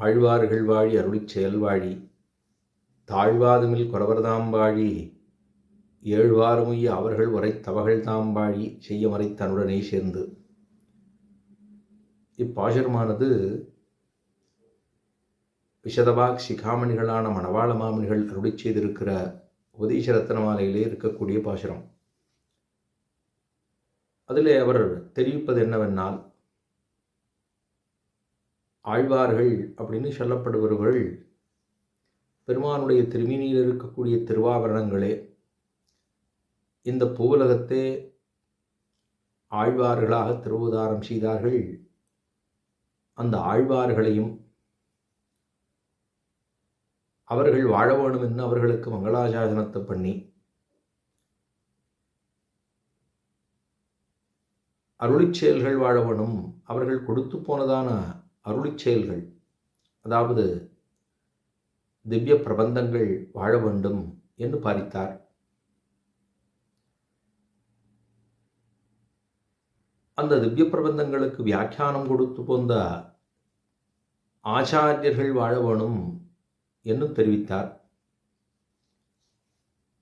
ஆழ்வார்கள் வாழி அருளிச் செயல்வாழி. தாழ்வாதமில் குறவர்தாம் வாழி. ஏழ்வாறுமுய்ய அவர்கள் உரை தவகள் தாம் வாழி செய்ய மறை தன்னுடனே சேர்ந்து. இப்பாசுரமானது விஷதபாக் சிகாமணிகளான மணவாள மாமணிகள் அருளிச் செய்திருக்கிற உபதேச ரத்னமாலையிலே இருக்கக்கூடிய பாசுரம். அதிலே அவர் தெரிவிப்பது என்னவென்னால் ஆழ்வார்கள் அப்படின்னு சொல்லப்படுபவர்கள் பெருமானுடைய திருமீனியில் இருக்கக்கூடிய திருவாபரணங்களே இந்த பூவுலகத்தை ஆழ்வார்களாக திருவுதாரம் செய்தார்கள். அந்த ஆழ்வார்களையும் அவர்கள் வாழ வேணும் என்று அவர்களுக்கு மங்களாசாசனத்தை பண்ணி அருளிச் செயல்கள் வாழ வேணும் அவர்கள் கொடுத்து போனதான அருளி செயல்கள் அதாவது திவ்ய பிரபந்தங்கள் வாழ வேண்டும் என்று பாரித்தார் அந்த திவ்ய பிரபந்தங்களுக்கு வியாக்கியானம் கொடுத்து போந்த ஆச்சாரியர்கள் வாழ வேணும் என்னும் தெரிவித்தார்.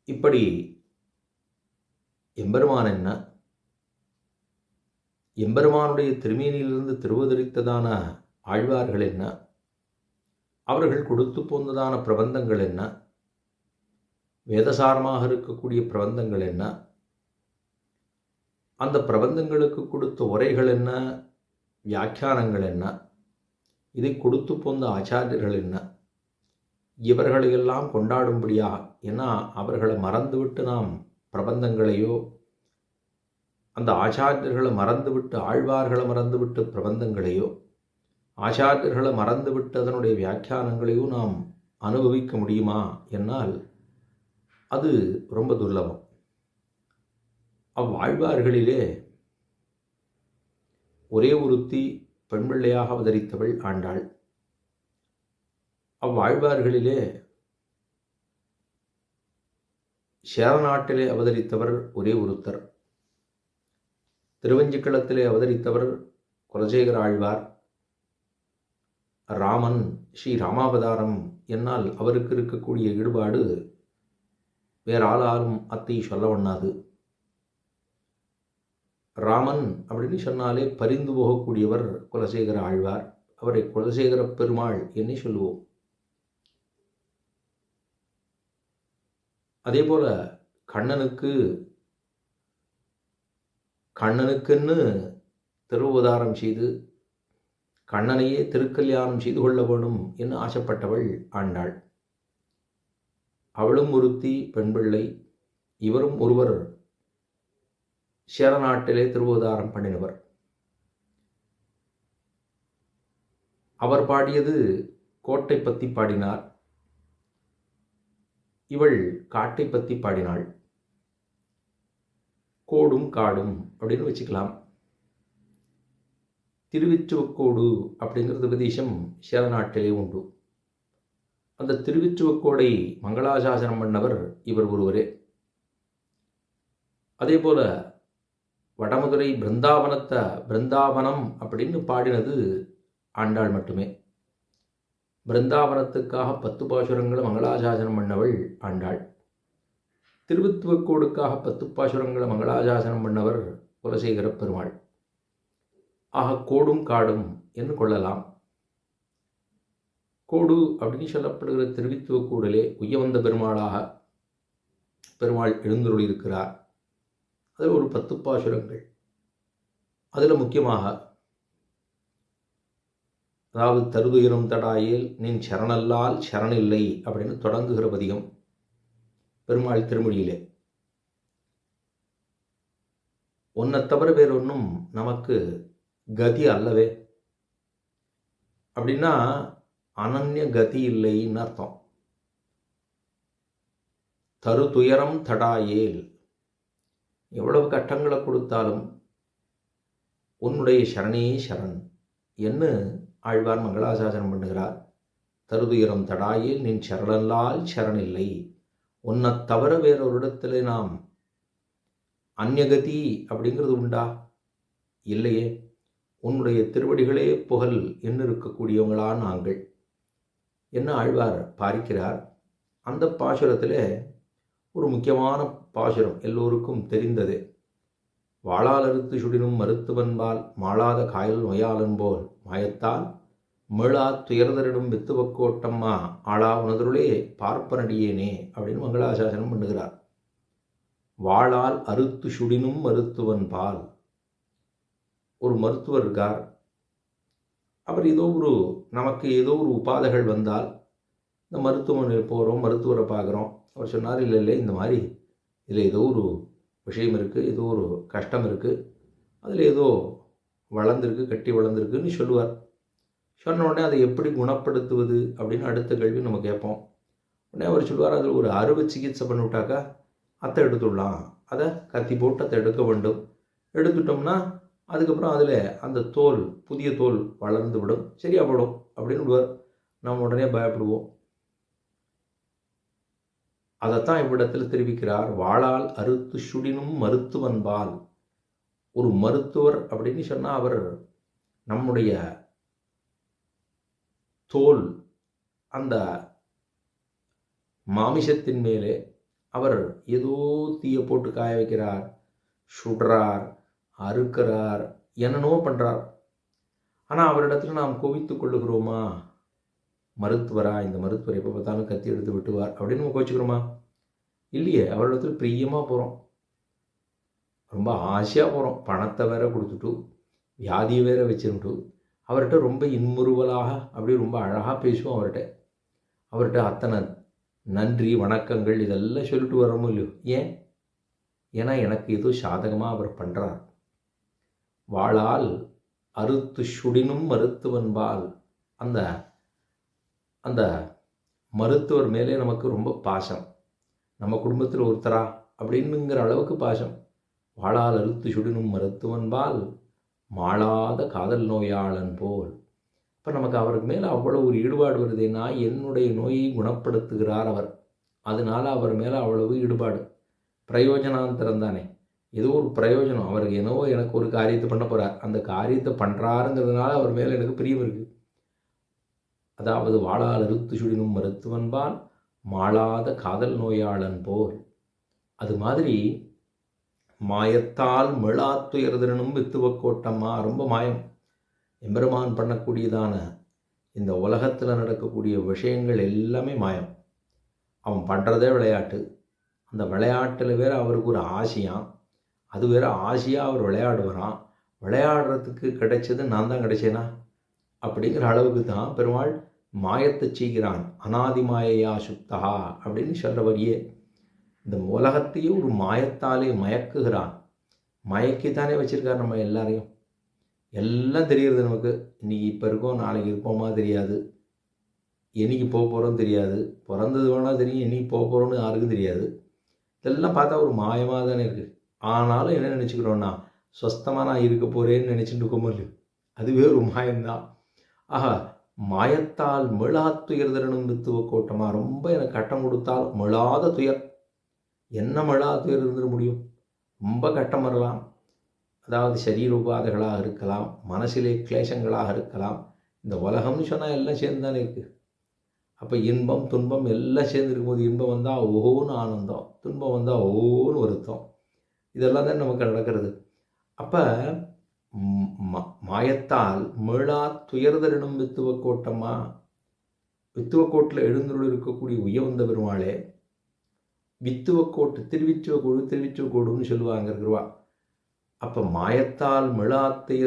இப்படி எம்பெருமான் என்ன? எம்பெருமானுடைய திருமேனியிலிருந்து திருவதரித்ததான ஆழ்வார்கள் என்ன? அவர்கள் கொடுத்து போந்ததான பிரபந்தங்கள் என்ன? வேதசாரமாக இருக்கக்கூடிய பிரபந்தங்கள் என்ன? அந்த பிரபந்தங்களுக்கு கொடுத்த உரைகள் என்ன? வியாக்கியானங்கள் என்ன? இதை கொடுத்து போந்த ஆச்சாரியர்கள் என்ன? இவர்களையெல்லாம் கொண்டாடும்படியா ஏன்னா அவர்களை மறந்துவிட்டு நாம் பிரபந்தங்களையோ அந்த ஆச்சாரியர்களை மறந்துவிட்டு ஆழ்வார்களை மறந்துவிட்டு பிரபந்தங்களையோ ஆச்சாரியர்களை மறந்துவிட்டதனுடைய வியாக்கியானங்களையும் நாம் அனுபவிக்க முடியுமா என்னால் அது ரொம்ப துர்லபம். அவ்வாழ்வார்களிலே ஒரே ஒருத்தி பெண்பிள்ளையாக அவதரித்தவள் ஆண்டாள். அவ்வாழ்வார்களிலே சேர நாட்டிலே அவதரித்தவர் ஒரே ஒருத்தர். திருவஞ்சிக்களத்திலே அவதரித்தவர் குலசேகர ஆழ்வார். ராமன் ஸ்ரீ ராமாவதாரம் என்னால் அவருக்கு இருக்கக்கூடிய ஈடுபாடு வேற ஆளாலும் அத்தை சொல்ல ஒண்ணாது ராமன் அப்படின்னு சொன்னாலே பரிந்து போகக்கூடியவர் குலசேகர ஆழ்வார். அவரை குலசேகர பெருமாள் என்னே சொல்லுவோம். அதே போல கண்ணனுக்கு கண்ணனுக்குன்னு திருவுதாரம் செய்து கண்ணனையே திருக்கல்யாணம் செய்து கொள்ள வேணும் என்று ஆசைப்பட்டவள் ஆண்டாள். அவளும் ஒருத்தி பெண்பிள்ளை இவரும் ஒருவர் சேர நாட்டிலே திருவோதாரம் பண்ணினவர். அவர் பாடியது கோட்டை பற்றி பாடினார். இவள் காட்டை பற்றி பாடினாள். கோடும் காடும் அப்படின்னு வச்சுக்கலாம். திருவிச்சுவக்கோடு அப்படிங்கிறது உபதேசம் சேர நாட்டிலே உண்டு. அந்த திருவிச்சுவக்கோடை மங்களாசாசனம் பண்ணவர் இவர் ஒருவரே. அதே போல வடமதுரை பிருந்தாவனத்தை பிருந்தாவனம் அப்படின்னு பாடினது ஆண்டாள் மட்டுமே. பிருந்தாவனத்துக்காக பத்து பாசுரங்களை மங்களாசாசனம் பண்ணவள் ஆண்டாள். திருவித்துவக்கோடுக்காக பத்து பாசுரங்களை மங்களாசாசனம் பண்ணவர் குலசேகர பெருமாள். ஆக கோடும் காடும் என்று கொள்ளலாம். கோடு அப்படின்னு சொல்லப்படுகிற திருவித்துவக்கூடலே உயவந்த பெருமாளாக பெருமாள் எழுந்துருளியிருக்கிறார். அதில் ஒரு பத்து பாசுரங்கள். அதில் முக்கியமாக அதாவது தருதுயிரும் தடாயில் நின் சரணல்லால் சரணில்லை அப்படின்னு தொடங்குகிற பதிகம் பெருமாள் திருமொழியிலே. ஒன்றை தவிர வேறொன்றும் நமக்கு கதி அல்லவே. அப்படின்னா அனன்ய கதி இல்லைன்னு அர்த்தம். தரு துயரம் தடாயேல் எவ்வளவு கட்டங்களை கொடுத்தாலும் உன்னுடைய சரணே சரண் என்று ஆழ்வார் மங்களாசாசனம் பண்ணுகிறார். தருதுயரம் தடாயில் நின் சரணல்லால் சரணில்லை. உன்னை தவிர வேறொரு இடத்துல நாம் அந்நகதி அப்படிங்கிறது உண்டா? இல்லையே. உன்னுடைய திருவடிகளே புகழ் என்று இருக்கக்கூடியவங்களா நாங்கள். என்ன ஆழ்வார் பாரிக்கிறார்? அந்த பாசுரத்தில் ஒரு முக்கியமான பாசுரம் எல்லோருக்கும் தெரிந்தது. வாழால் அறுத்து சுடினும் மருத்துவன்பால் மாளாத காயல் நோயாளன் போல் மாயத்தால் மேளா துயர்தரிடும் வித்துவக்கோட்டம்மா ஆளா உனதருளே பார்ப்பனடியேனே அப்படின்னு மங்களாசாசனம் பண்ணுகிறார். வாளால் அறுத்து சுடினும் மருத்துவன் பால் ஒரு மருத்துவர் இருக்கார். அவர் ஏதோ ஒரு நமக்கு ஏதோ ஒரு உபாதைகள் வந்தால் இந்த மருத்துவமனையில் போகிறோம் மருத்துவரை பார்க்குறோம். அவர் சொன்னார் இல்லை இல்லை இந்த மாதிரி இதில் ஏதோ ஒரு விஷயம் இருக்குது ஏதோ ஒரு கஷ்டம் இருக்குது அதில் ஏதோ வளர்ந்துருக்கு கட்டி வளர்ந்துருக்குன்னு சொல்லுவார். சொன்ன உடனே அதை எப்படி குணப்படுத்துவது? அப்படின்னு அடுத்த கேள்வி நம்ம கேட்போம். உடனே அவர் சொல்லுவார் அதில் ஒரு அறுவை சிகிச்சை பண்ணிவிட்டாக்கா அத்தை எடுத்துடலாம். அதை கத்தி போட்டு அதை எடுக்க வேண்டும். எடுத்துட்டோம்னா அதுக்கப்புறம் அதில் அந்த தோல் புதிய தோல் வளர்ந்து விடும் சரியாக போடும் அப்படின்னு விடுவார். நாம் உடனே பயப்படுவோம். அதைத்தான் இவ்விடத்தில் தெரிவிக்கிறார். வாளால் அறுத்து சுடினும் மருத்துவன்பால். ஒரு மருத்துவர் அப்படின்னு சொன்னால் அவர் நம்முடைய தோல் அந்த மாமிசத்தின் மேலே அவர் ஏதோ தீயை போட்டு காய வைக்கிறார் சுடுறார் அறுக்கிறார். என்னென்னவோ பண்ணுறார் ஆனால் அவரிடத்துல நாம் கோவித்து கொள்ளுகிறோமா? மருத்துவரா? இந்த மருத்துவர் எப்போ பார்த்தாலும் கத்தி எடுத்து விட்டுவார் அப்படின்னு நம்ம கோச்சிக்கிறோமா இல்லையே அவரிடத்தில் பிரியமாக போகிறோம் ரொம்ப ஆசையாக போகிறோம் பணத்தை வேற கொடுத்துட்டு வியாதியை வேற வச்சுருட்டு அவர்கிட்ட ரொம்ப இன்முறுவலாக அப்படியே ரொம்ப அழகாக பேசுவோம் அவர்கிட்ட. அவர்கிட்ட அத்தனை நன்றி வணக்கங்கள் இதெல்லாம் சொல்லிட்டு வரமோ இல்லையோ? ஏன்? ஏன்னா எனக்கு ஏதோ சாதகமாக அவர் பண்ணுறார் வாழால் அறுத்து சுடினும் மருத்துவன்பால் அந்த அந்த மருத்துவர் மேலே நமக்கு ரொம்ப பாசம். நம்ம குடும்பத்தில் ஒருத்தரா? அப்படின்னுங்கிற அளவுக்கு பாசம். வாழால் அறுத்து சுடினும் மருத்துவன்பால் மாளாத காதல் நோயாளன் போல். இப்போ நமக்கு அவருக்கு மேலே அவ்வளோ ஒரு ஈடுபாடு வருதுன்னா என்னுடைய நோயை குணப்படுத்துகிறார் அவர். அதனால் அவர் மேலே அவ்வளவு ஈடுபாடு. பிரயோஜனாந்தரம் தானே. ஏதோ ஒரு பிரயோஜனம். அவருக்கு என்னவோ எனக்கு ஒரு காரியத்தை பண்ண போகிறார் அந்த காரியத்தை பண்ணுறாருங்கிறதுனால அவர் மேலே எனக்கு பிரியம் இருக்குது அதாவது வாழால் அறுத்து சுடினும் மருத்துவன்பால் மாளாத காதல் நோயாளன் போல். அது மாதிரி மாயத்தால் மிளாத்துயர்தனும் வித்துவக்கோட்டம்மா ரொம்ப மாயம். எம்பெருமான் பண்ணக்கூடியதான இந்த உலகத்தில் நடக்கக்கூடிய விஷயங்கள் எல்லாமே மாயம். அவன் பண்ணுறதே விளையாட்டு. அந்த விளையாட்டில் வேற அவருக்கு ஒரு ஆசையாம். அது வேறு ஆசையாக அவர் விளையாடுவாராம். விளையாடுறதுக்கு கிடைச்சது நான் தான் கிடைச்சேனா? அப்படிங்கிற அளவுக்கு தான் பெருமாள் மாயத்தை செய்கிறான். அனாதி மாயையா சுத்தகா அப்படின்னு சொல்கிறவரியே இந்த உலகத்தையே ஒரு மாயத்தாலே மயக்குகிறான். மயக்கி தானே வச்சுருக்கார் நம்ம எல்லாரையும். எல்லாம் தெரிகிறது நமக்கு. இன்றைக்கி இப்போ இருக்கோம் நாளைக்கு இருப்போமா தெரியாது. என்னைக்கு போக போகிறோம் தெரியாது. பிறந்தது வேணால் தெரியும் என்னைக்கு போக போகிறோன்னு யாருக்கும் தெரியாது. இதெல்லாம் பார்த்தா ஒரு மாயமாக தானே இருக்குது ஆனாலும் என்ன நினச்சிக்கிறோன்னா சொஸ்தமாக நான் இருக்க போகிறேன்னு நினச்சிட்டு இருக்கோமோ இல்லையோ? அதுவே ஒரு மாயம்தான். ஆஹா மாயத்தால் மிளா துயர்தரனும் வித்துவ கோட்டமாக ரொம்ப எனக்கு கட்டம் கொடுத்தால் மிளாத துயர். என்ன மிளா துயர் இருந்துட முடியும்? ரொம்ப கட்டம் வரலாம். அதாவது சரீர உபாதைகளாக இருக்கலாம் மனசிலே கிளேசங்களாக இருக்கலாம். இந்த உலகம்னு சொன்னால் எல்லாம் சேர்ந்து தானே இருக்குது அப்போ இன்பம் துன்பம் எல்லாம் சேர்ந்து இருக்கும்போது இன்பம் வந்தால் ஓன்னு ஆனந்தம் துன்பம் வந்தால் ஓன்னு வருத்தம். இதெல்லாம் தான் நமக்கு நடக்கிறது. அப்போ மாயத்தால் மேளா துயர்தரிடம் வித்துவ வித்துவக் கோட்டில் எழுந்தருள் இருக்கக்கூடிய உயர்ந்த பெருமாளே வித்துவக்கோட்டு திருவிச்சுவக்கோடு திருவிச்சுவக்கோடுன்னு சொல்லுவாங்க இருக்கிறவா. அப்போ மாயத்தால் மிளாத்தைய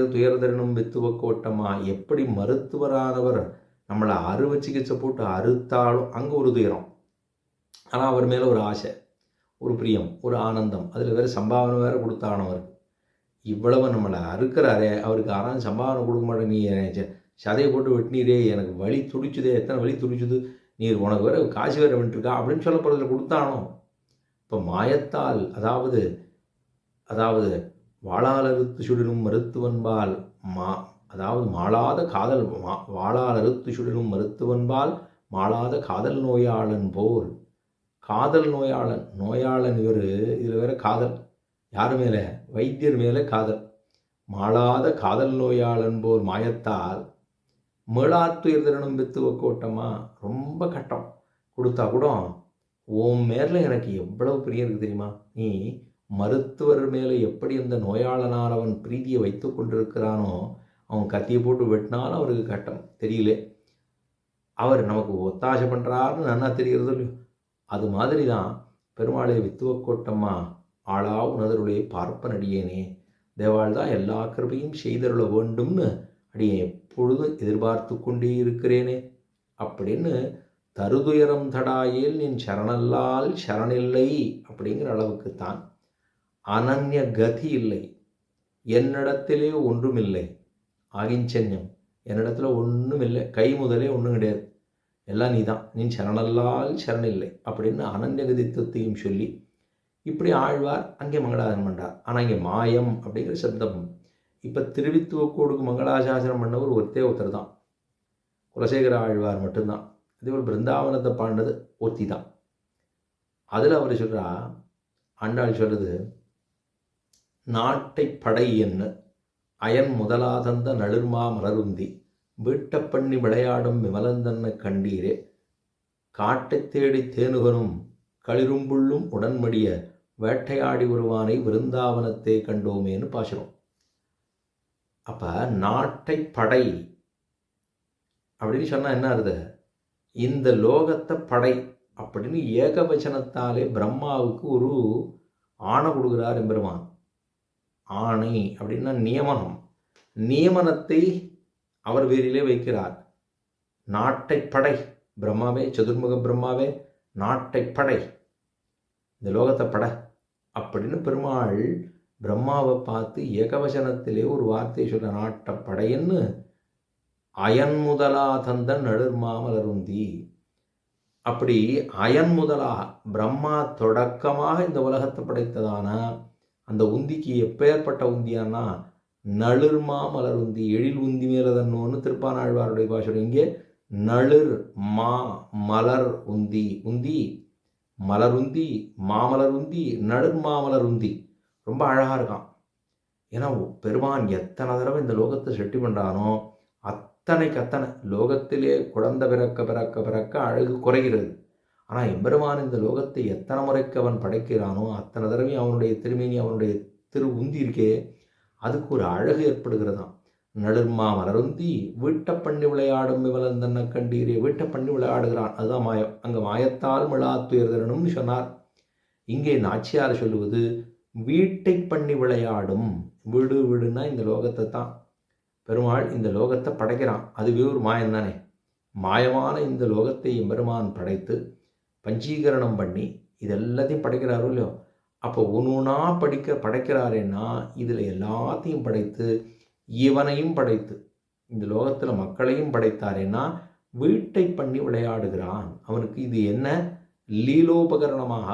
வித்துவக் கோட்டமாக எப்படி மருத்துவரானவர் நம்மளை அறுவை சிகிச்சை போட்டு அறுத்தாலும் அங்கே ஒரு துயரம். ஆனால் அவர் மேலே ஒரு ஆசை. ஒரு பிரியம் ஒரு ஆனந்தம். அதில் வேறு சம்பாவனை வேறு கொடுத்தானவர் இவ்வளவு நம்மளை அறுக்கிறாரே அவருக்கு யாராவது சம்பாவனை கொடுக்க மாட்டேன் நீ சதையை போட்டு வெட்டினீரே எனக்கு வழி துடிச்சுதே எத்தனை வழி துடிச்சுது? நீர் உனக்கு வேறு காசு வேறு வந்துட்டுருக்கா அப்படின்னு சொல்ல போகிறதுல கொடுத்தானோ இப்போ மாயத்தால் அதாவது அதாவது வாழாலறுத்து சுடினும் மருத்துவன்பால் மா அதாவது மாளாத காதல் மா வாழாலறுத்து சுடினும் மருத்துவன்பால் மாளாத காதல் நோயாளன் போல் காதல் நோயாளன் நோயாளன் இவர் இதில் வேற காதல். யார் மேலே? வைத்தியர் மேலே காதல். மாளாத காதல் நோயாளன் போல் மாயத்தால் மீளாத்துயர்தனும் வித்துவ கோட்டமா ரொம்ப கட்டம். கொடுத்தா கூட உன் மேலே எனக்கு எவ்வளவு பிரியம் இருக்குது தெரியுமா? நீ மருத்துவர் மேலே எப்படி அந்த நோயாளனார் அவன் பிரீதியை வைத்து கொண்டிருக்கிறானோ அவன் கத்தியை போட்டு வெட்டினாலும் அவருக்கு கட்டம். தெரியல. அவர் நமக்கு ஒத்தாசை பண்ணுறாருன்னு நன்னா தெரிகிறது இல்லையோ? அது மாதிரி தான் பெருமாளே வித்துவக்கோட்டம்மா ஆளா உணதருளே பார்ப்பன் அடியேனே தேவாள் தான் எல்லா கிருபையும் செய்தருள வேண்டும்னு அடியே எப்பொழுதும் எதிர்பார்த்து கொண்டே இருக்கிறேனே. அப்படின்னு தருதுயரம் தடாயேல் என் சரணல்லால் சரணில்லை அப்படிங்கிற அளவுக்கு தான் அனன்ய கதி இல்லை. என்னிடத்திலே ஒன்றுமில்லை. ஆகிஞ்சன்யம். என்னிடத்துல ஒன்றும் இல்லை கை முதலே ஒன்றும் கிடையாது. எல்லாம் நீ தான் நீ சரணல்லால் சரணில்லை அப்படின்னு அனந்தகதித்துவத்தையும் சொல்லி இப்படி ஆழ்வார் அங்கே மங்களாசனம் பண்ணுறார் ஆனால் இங்கே மாயம் அப்படிங்கிற சப்தம். இப்போ திருவித்துவக்கோடுக்கு மங்களாசாசனம் பண்ணவர் ஒருத்தே ஒருத்தர் தான். குலசேகர ஆழ்வார் மட்டும்தான். அதேபோல் பிருந்தாவனத்தை பாடினது ஒத்தி தான். அதில் அவர் சொல்கிறா ஆண்டாள் சொல்கிறது நாட்டை படை என்ன அயன் முதலாதந்த நளிர்மா மலருந்தி வீட்டப்பண்ணி விளையாடும் விமலந்தன்ன கண்டீரே. காட்டைத் தேடி தேனுகனும் களிரும்புள்ளும் உடன்மடிய வேட்டையாடி வருவானை விருந்தாவனத்தை கண்டோமேன்னு பாசுறோம். அப்போ நாட்டை படை அப்படின்னு சொன்னால் என்ன அர்த்த இந்த லோகத்தை படை அப்படின்னு ஏகவச்சனத்தாலே பிரம்மாவுக்கு ஒரு ஆணை கொடுக்குறார் எம்பெருமான். ஆணை அப்படின்னா நியமனம். நியமனத்தை அவர் வேரிலே வைக்கிறார். நாட்டை படை. பிரம்மாவே சதுர்முக பிரம்மாவே நாட்டை படை. இந்த லோகத்தை பட. அப்படின்னு பெருமாள் பிரம்மாவை பார்த்து ஏகவசனத்திலே ஒரு வார்த்தை சொல்ல நாட்ட படையன்னு அயன் முதலா தந்த நடுர்மாமலருந்தி அப்படி அயன் முதலா பிரம்மா தொடக்கமாக இந்த உலகத்தை படைத்ததான அந்த உந்திக்கு எப்பேற்பட்ட உந்தியானா நளிர்மா மலர் உந்தி எழில் உந்தி மேலதன்னோன்னு திருப்பானாழ்வாருடைய பாஷை இங்கே நளிர் மா மலர் உந்தி. உந்தி மலர் உந்தி மாமலர் உந்தி நளிர் மாமலர் உந்தி. ரொம்ப அழகாக இருக்கான். ஏன்னா பெருமான் எத்தனை தடவை இந்த லோகத்தை செட்டி பண்ணுறானோ அத்தனைக்கு அத்தனை லோகத்திலே குழந்த பிறக்க பிறக்க பிறக்க அழகு குறைகிறது. ஆனால் எம்பெருமான் இந்த லோகத்தை எத்தனை முறைக்கு அவன் படைக்கிறானோ அத்தனை தடவையும் அவனுடைய திருமேனி அவனுடைய திரு உந்தி இருக்கே அதுக்கு ஒரு அழகு ஏற்படுகிறதாம். நடுர்மா மலருந்தி வீட்டை பண்ணி விளையாடும் விமலந்தன்ன கண்டீரே வீட்டை பண்ணி விளையாடுகிறான். அதுதான் மாயம். அங்கே மாயத்தால் மிளாத்துயர்தனும்னு சொன்னார். இங்கே நாச்சியார் சொல்லுவது வீட்டை பண்ணி விளையாடும் வீடு வீடுனா இந்த லோகத்தை தான் பெருமாள் இந்த லோகத்தை படைக்கிறான். அதுவே ஒரு மாயம் தானே மாயமான இந்த லோகத்தை எம்பெருமான் படைத்து பஞ்சீகரணம் பண்ணி இது எல்லாத்தையும் படைக்கிறாரோ இல்லையோ? அப்போ ஒன்று ஒன்றா படிக்க படைக்கிறாரேன்னா இதில் எல்லாத்தையும் படைத்து இவனையும் படைத்து இந்த லோகத்தில் மக்களையும் படைத்தாரேன்னா வீட்டை பண்ணி விளையாடுகிறான். அவனுக்கு இது என்ன? லீலோபகரணமாக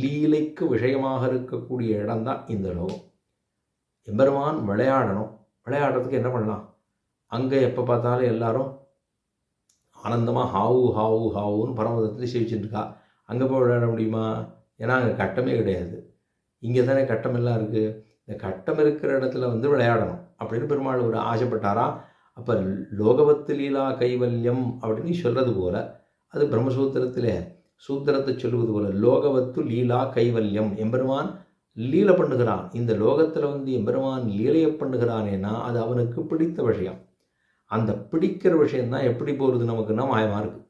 லீலைக்கு விஷயமாக இருக்கக்கூடிய இடம்தான் இந்த லோகம். எம்பெருமான் விளையாடணும். விளையாடுறதுக்கு என்ன பண்ணலாம்? அங்கே எப்போ பார்த்தாலும் எல்லாரும் ஆனந்தமாக ஹாவு ஹாவு ஹாவுன்னு பரமதத்தில் சேவிச்சுட்டு இருக்கா. அங்கே போய் விளையாட முடியுமா? ஏன்னா அங்கே கட்டமே கிடையாது. இங்கே தானே கட்டமெல்லாம் இருக்குது இந்த கட்டம் இருக்கிற இடத்துல வந்து விளையாடணும் அப்படின்னு பெருமாள் ஒரு ஆசைப்பட்டாரா? அப்போ லோகவத்து லீலா கைவல்யம் அப்படின்னு சொல்கிறது போல் அது பிரம்மசூத்திரத்தில் சூத்திரத்தை சொல்லுவது போல் லோகவத்து லீலா கைவல்யம். எம்பெருமான் லீலை பண்ணுகிறான். இந்த லோகத்தில் வந்து எம்பெருமான் லீலையை பண்ணுகிறானேன்னா அது அவனுக்கு பிடித்த விஷயம். அந்த பிடிக்கிற விஷயந்தான் எப்படி போகிறது நமக்குன்னா மாயமாக இருக்குது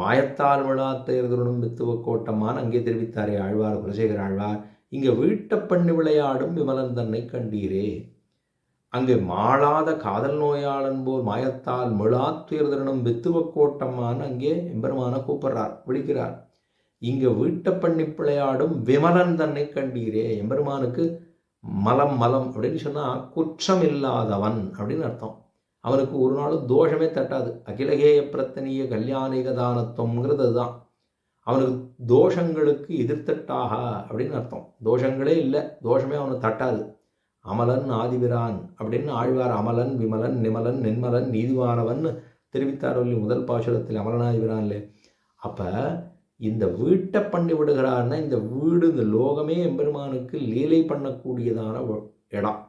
மாயத்தால் விழாத்த எதிரனும் வித்துவ கோட்டமான் அங்கே தெரிவித்தாரே ஆழ்வார் குலசேகர ஆழ்வார். இங்கே வீட்டப்பண்ணி விளையாடும் விமலன் தன்னை கண்டீரே. அங்கே மாளாத காதல் நோயாளன் போல் மாயத்தால் மிளாத்துயர்தனும் வித்துவ கோட்டமான் அங்கே எம்பெருமான கூப்பிடுறார் விழிக்கிறார். இங்கே வீட்டப்பண்ணி பிள்ளையாடும் விமலன் தன்னை கண்டீரே. எம்பெருமானுக்கு மலம் மலம் அப்படின்னு சொன்னால் குற்றம் இல்லாதவன் அப்படின்னு அர்த்தம். அவனுக்கு ஒரு நாளும் தோஷமே தட்டாது. அகிலகேய பிரத்தனிய கல்யாணிகதானத்துவங்கிறது அதுதான் அவனுக்கு தோஷங்களுக்கு எதிர்த்தட்டாக அப்படின்னு அர்த்தம். தோஷங்களே இல்லை தோஷமே அவனை தட்டாது. அமலன் ஆதிபிரான் அப்படின்னு ஆழ்வார் அமலன் விமலன் நிமலன் நின்மலன் நீதிவானவன் தெரிவித்தார் முதல் பாசுரத்தில் அமலனாதிபிரான்லே. அப்போ இந்த வீட்டை பண்ணி விடுகிறான்னா இந்த வீடு இந்த லோகமே எம்பெருமானுக்கு லீலை பண்ணக்கூடியதான இடம்.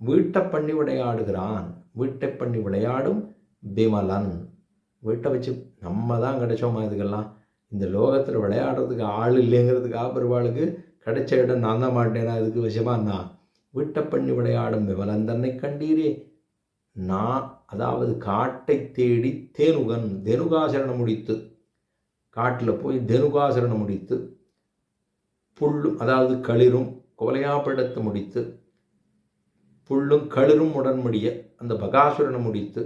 வீட்டை பண்ணி விடையாடுகிறான் வீட்டை பண்ணி விளையாடும் பிமலன். வீட்டை வச்சு நம்ம தான் கிடைச்சோமா இதுக்கெல்லாம்? இந்த லோகத்தில் விளையாடுறதுக்கு ஆள் இல்லைங்கிறதுக்காக பெருவாளுக்கு கிடைச்ச இடம் நான் தான் மாட்டேனா? இதுக்கு விஷயமா நான் வீட்டை பண்ணி விளையாடும் விமலன் தன்னை கண்டீரே. நான் அதாவது காட்டை தேடி தேனுகன் தெனுகாசரணம் முடித்து காட்டில் போய் தெனுகாசரணம் முடித்து புல்லும் அதாவது களிரும் குவலையாப்பிடத்து முடித்து புல்லும் களிரும் உடன்முடிய அந்த பகாசுரனை முடித்து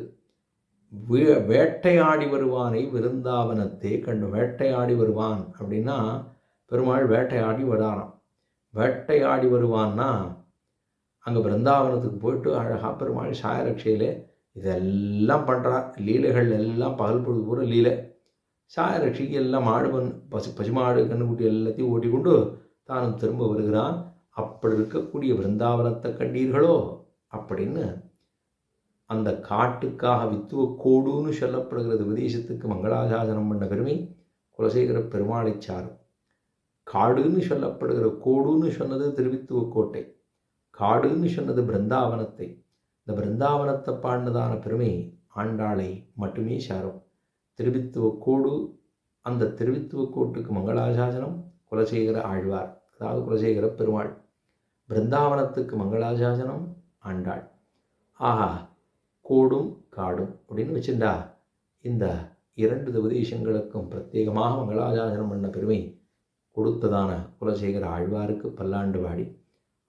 வே- வேட்டையாடி வருவானை விருந்தாவனத்தே கண்டு வேட்டையாடி வருவான் அப்படின்னா பெருமாள் வேட்டையாடி வராராம். வேட்டையாடி வருவான்னா அங்கே பிருந்தாவனத்துக்கு போயிட்டு அழகாக பெருமாள் சாயரட்சையில் இதெல்லாம் பண்ணுறார் லீலைகள் எல்லாம் பகல் பொழுது பூரா லீலை. சாயரட்சிக்கு எல்லாம் மாடு பன் பசு பசுமாடு கண்ணுக்குட்டி எல்லாத்தையும் ஓட்டி கொண்டு தானும் திரும்ப வருகிறான். அப்படி இருக்கக்கூடிய பிருந்தாவனத்தை கண்டீர்களோ அப்படின்னு அந்த காட்டுக்காக வித்துவ கோடுன்னு சொல்லப்படுகிறது. விதேசத்துக்கு மங்களாசாசனம் பண்ண பெருமை குலசேகர பெருமாளை சாரும். காடுன்னு சொல்லப்படுகிற கோடுன்னு சொன்னது திருவித்துவ கோட்டை. காடுன்னு சொன்னது பிருந்தாவனத்தை. இந்த பிருந்தாவனத்தை பாடினதான பெருமை ஆண்டாளை மட்டுமே சாரும். திருவித்துவ கோடு அந்த திருவித்துவ கோட்டுக்கு மங்களாசாசனம் குலசேகர ஆழ்வார் அதாவது குலசேகர பெருமாள். பிருந்தாவனத்துக்கு மங்களாசாசனம் ஆண்டாள். ஆஹா கூடும் காடும் அப்படின்னு வச்சுண்டா இந்த இரண்டு உபதேசங்களுக்கும் பிரத்யேகமாக மங்களாசாசனம் பண்ண பெருமை கொடுத்ததான குலசேகர ஆழ்வாருக்கு பல்லாண்டு வாடி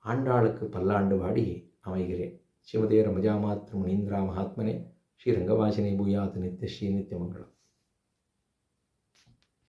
ஆண்டாளுக்கு பல்லாண்டு வாடி அமைகிறேன். ஸ்ரீமதே ரமஜாமாத்ரு முனீந்திரா மகாத்மனே ஸ்ரீரங்கவாசினி பூயாத் நித்ய ஸ்ரீ நித்யமங்கலம்